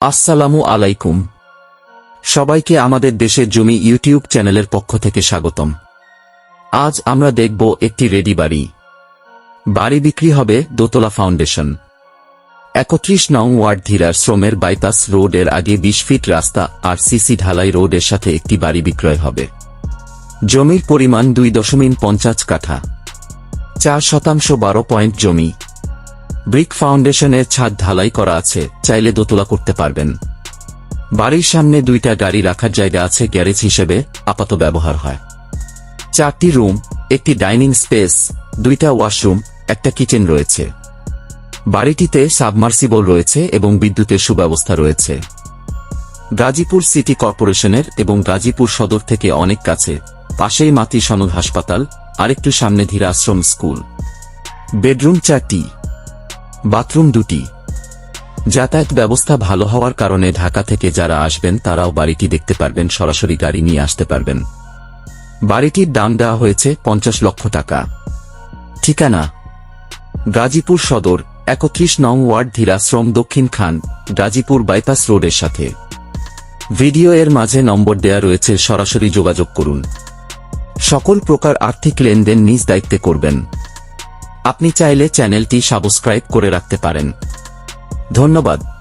আসসালামু আলাইকুম। সবাইকে আমাদের দেশের জমি ইউটিউব চ্যানেলের পক্ষ থেকে স্বাগতম। আজ আমরা দেখব একটি রেডি বাড়ি। বাড়ি বিক্রি হবে দোতলা ফাউন্ডেশন। একত্রিশ নং ওয়ার্ড ধীরার শ্রমের বাইপাস রোডের আগে বিশ ফিট রাস্তা আর সিসি ঢালাই রোডের সাথে একটি বাড়ি বিক্রয় হবে। জমির পরিমাণ দুই দশমিক পঞ্চাশ কাঠা। চার শতাংশ বারো পয়েন্ট জমি। ব্রিক ফাউন্ডেশনের ছাদ ঢালাই করা আছে, চাইলে দোতলা করতে পারবেন। বাড়ির সামনে দুইটা গাড়ি রাখার জায়গা আছে গ্যারেজ হিসেবে, আপাত ব্যবহার হয়। চারটি রুম, একটি ডাইনিং স্পেস, দুইটা ওয়াশরুম, একটা কিচেন রয়েছে। বাড়িটিতে সাবমার্সিবল রয়েছে এবং বিদ্যুতের সুব্যবস্থা রয়েছে। গাজীপুর সিটি কর্পোরেশনের এবং গাজীপুর সদর থেকে অনেক কাছে, পাশেই মাতি সনদ হাসপাতাল, আরেকটু সামনে ধীরা আশ্রম স্কুল। বেডরুম চারটি। বাথরুম দুটি। যাতায়াত ব্যবস্থা ভালো হওয়ার কারণে ঢাকা থেকে যারা আসবেন, তারাও বাড়িটি দেখতে পারবেন, সরাসরি গাড়ি নিয়ে আসতে পারবেন। বাড়িটির দাম দেওয়া হয়েছে পঞ্চাশ লক্ষ টাকা। ঠিকানা? গাজীপুর সদর, একত্রিশ নং ওয়ার্ড ধীরাশ্রম দক্ষিণ খান, গাজীপুর বাইপাস রোডের সাথে। ভিডিও এর মাঝে নম্বর দেয়া রয়েছে, সরাসরি যোগাযোগ করুন। সকল প্রকার আর্থিক লেনদেন নিজ দায়িত্বে করবেন। আপনি চাইলে চ্যানেলটি সাবস্ক্রাইব করে রাখতে পারেন। ধন্যবাদ।